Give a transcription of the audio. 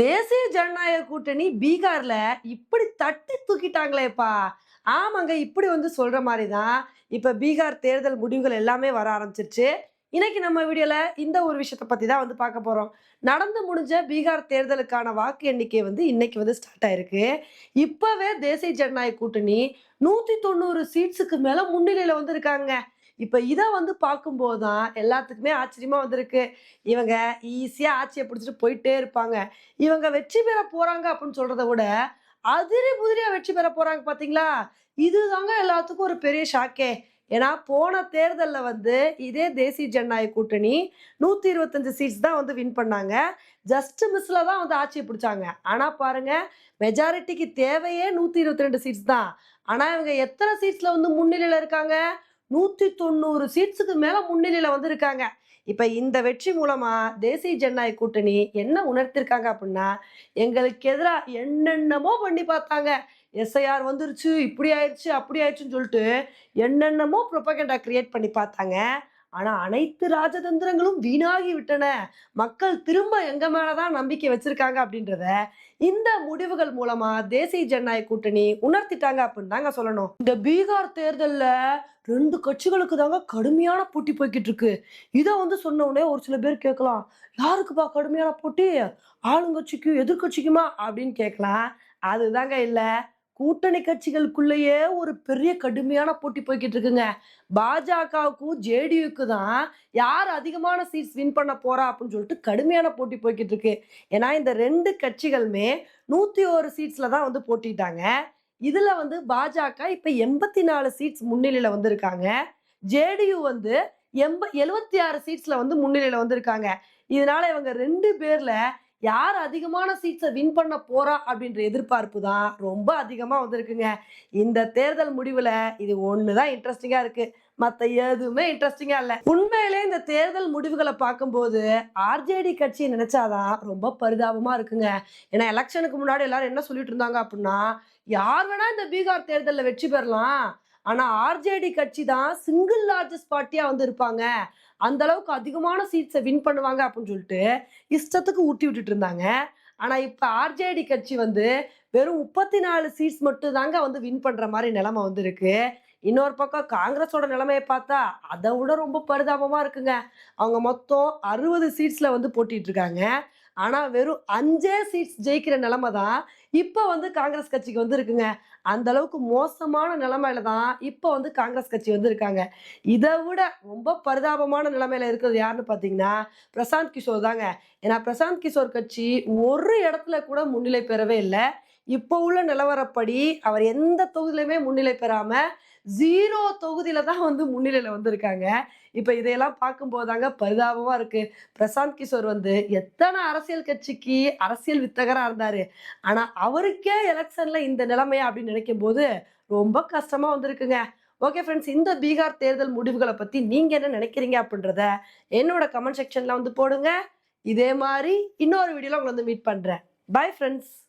தேசிய ஜனநாயக கூட்டணி பீகார்ல இப்படி தட்டி தூக்கிட்டாங்களேப்பா. ஆமாங்க இப்படி வந்து சொல்ற மாதிரி தான் இப்ப பீகார் தேர்தல் முடிவுகள் எல்லாமே வர ஆரம்பிச்சிருச்சு. இன்னைக்கு நம்ம வீடியோல இந்த ஒரு விஷயத்தை பத்தி தான் வந்து பார்க்க போறோம். நடந்து முடிஞ்ச பீகார் தேர்தலுக்கான வாக்கு எண்ணிக்கை வந்து இன்னைக்கு வந்து ஸ்டார்ட் ஆயிருக்கு. இப்பவே தேசிய ஜனநாயக கூட்டணி நூத்தி தொண்ணூறு சீட்ஸுக்கு மேல முன்னிலையில வந்து இருக்காங்க. இப்போ இதை வந்து பார்க்கும்போது தான் எல்லாத்துக்குமே ஆச்சரியமாக வந்திருக்கு. இவங்க ஈஸியாக ஆட்சியை பிடிச்சிட்டு போயிட்டே இருப்பாங்க. இவங்க வெற்றி பெற போகிறாங்க அப்படின்னு சொல்கிறத விட அதிரி புதிரியாக வெற்றி பெற போகிறாங்க பாத்தீங்களா? இதுதாங்க எல்லாத்துக்கும் ஒரு பெரிய ஷாக்கே. ஏன்னா போன தேர்தலில் வந்து இதே தேசிய ஜனநாயக கூட்டணி நூற்றி இருபத்தஞ்சு சீட்ஸ் தான் வந்து வின் பண்ணாங்க. ஜஸ்ட் மிஸ்ல தான் வந்து ஆட்சியை பிடிச்சாங்க. ஆனால் பாருங்க மெஜாரிட்டிக்கு தேவையே நூற்றி இருபத்தி ரெண்டு சீட்ஸ் தான். ஆனால் இவங்க எத்தனை சீட்ஸில் வந்து முன்னிலையில் இருக்காங்க? நூற்றி தொண்ணூறு சீட்ஸுக்கு மேலே முன்னிலையில் வந்திருக்காங்க. இப்போ இந்த வெற்றி மூலமா தேசிய ஜனநாயக கூட்டணி என்ன உணர்த்திருக்காங்க அப்படின்னா எங்களுக்கு எதிராக என்னென்னமோ பண்ணி பார்த்தாங்க. எஸ்ஐஆர் வந்துருச்சு இப்படி ஆயிடுச்சு அப்படி ஆயிடுச்சுன்னு சொல்லிட்டு என்னென்னமோ ப்ரொபகண்டா கிரியேட் பண்ணி பார்த்தாங்க. ஆனா அனைத்து ராஜதந்திரங்களும் வீணாகி விட்டன மக்கள் திரும்ப எங்க மேலதான் நம்பிக்கை வச்சிருக்காங்க அப்படின்றத இந்த முடிவுகள் மூலமா தேசிய ஜனநாயக கூட்டணி உணர்த்திட்டாங்க அப்படின்னு தாங்க சொல்லணும். இந்த பீகார் தேர்தல்ல ரெண்டு கட்சிகளுக்கு தாங்க கடுமையான போட்டி போய்கிட்டு இருக்கு. இதை வந்து சொன்ன உடனே ஒரு சில பேர் கேட்கலாம் யாருக்குப்பா கடுமையான போட்டி? ஆளுங்கட்சிக்கும் எதிர்கட்சிக்குமா? அப்படின்னு கேட்கலாம். அதுதாங்க இல்லை. கூட்டணி கட்சிகளுக்குள்ளேயே ஒரு பெரிய கடுமையான போட்டி போய்கிட்டு இருக்குங்க. பாஜகவுக்கும் ஜேடியுக்கு தான் யார் அதிகமான சீட்ஸ் வின் பண்ண போறா அப்படின்னு சொல்லிட்டு கடுமையான போட்டி போய்கிட்டு இருக்கு. ஏன்னா இந்த ரெண்டு கட்சிகளுமே நூத்தி ஒரு சீட்ஸ்ல தான் வந்து போட்டிட்டாங்க. இதுல வந்து பாஜக இப்ப எண்பத்தி நாலு சீட்ஸ் முன்னிலையில வந்திருக்காங்க. ஜேடியு வந்து எண்ப எழுபத்தி ஆறு சீட்ஸ்ல வந்து முன்னிலையில வந்திருக்காங்க. இதனால இவங்க ரெண்டு பேர்ல யார் அதிகமான சீட்ஸை வின் பண்ண போறா அப்படின்ற எதிர்பார்ப்பு தான் ரொம்ப அதிகமா வந்திருக்குங்க. இந்த தேர்தல் முடிவுல இது ஒண்ணுதான் இன்ட்ரெஸ்டிங்கா இருக்கு. மத்த எதுவுமே இன்ட்ரெஸ்டிங்கா இல்ல. உண்மையிலே இந்த தேர்தல் முடிவுகளை பார்க்கும்போது ஆர்ஜேடி கட்சி நினைச்சாதான் ரொம்ப பரிதாபமா இருக்குங்க. ஏன்னா எலெக்ஷனுக்கு முன்னாடி எல்லாரும் என்ன சொல்லிட்டு இருந்தாங்க அப்படின்னா யார் வேணா இந்த பீகார் தேர்தலில் வெற்றி பெறலாம். ஆனா ஆர்ஜேடி கட்சி தான் சிங்கிள் லார்ஜஸ்ட் பார்ட்டியா வந்து இருப்பாங்க. அந்த அளவுக்கு அதிகமான சீட்ஸை வின் பண்ணுவாங்க அப்படின்னு சொல்லிட்டு இஷ்டத்துக்கு ஊட்டி விட்டுட்டு இருந்தாங்க. ஆனா இப்ப ஆர்ஜேடி கட்சி வந்து வெறும் முப்பத்தி நாலு சீட்ஸ் மட்டும் தாங்க வந்து வின் பண்ற மாதிரி நிலைமை வந்து இருக்கு இன்னொரு பக்கம் காங்கிரஸோட நிலைமையை பார்த்தா அதை விட ரொம்ப பரிதாபமா இருக்குங்க. அவங்க மொத்தம் அறுபது சீட்ஸ்ல வந்து போட்டிட்டு இருக்காங்க. ஆனா வெறும் அஞ்சே சீட்ஸ் ஜெயிக்கிற நிலைமை தான் இப்போ வந்து காங்கிரஸ் கட்சிக்கு வந்திருக்குங்க. அந்த அளவுக்கு மோசமான நிலைமையில தான் இப்போ வந்து காங்கிரஸ் கட்சி வந்து இருக்காங்க இதை விட ரொம்ப பரிதாபமான நிலைமையில இருக்கிறது யாருன்னு பார்த்தீங்கன்னா பிரசாந்த் கிஷோர் தாங்க. ஏன்னா பிரசாந்த் கிஷோர் கட்சி ஒரு இடத்துல கூட முன்னிலை பெறவே இல்லை. இப்போ உள்ள நிலவரப்படி அவர் எந்த தொகுதியிலுமே முன்னிலை பெறாம ஜீரோ தொகுதியில தான் வந்து முன்னிலையில வந்திருக்காங்க. இப்ப இதையெல்லாம் பார்க்கும்போது தாங்க பரிதாபமா இருக்கு. பிரசாந்த் கிஷோர் வந்து எத்தனை அரசியல் கட்சிக்கு அரசியல் வித்தகரா இருந்தாரு. ஆனா அவருக்கே எலெக்ஷனில் இந்த நிலைமையா அப்படின்னு நினைக்கும் போது ரொம்ப கஷ்டமாக வந்திருக்குங்க. ஓகே ஃப்ரெண்ட்ஸ் இந்த பீகார் தேர்தல் முடிவுகளை பற்றி நீங்கள் என்ன நினைக்கிறீங்க அப்படின்றத என்னோட கமெண்ட் செக்ஷனில் வந்து போடுங்க. இதே மாதிரி இன்னொரு வீடியோவில் உங்களை வந்து மீட் பண்ணுறேன் பை ஃப்ரெண்ட்ஸ்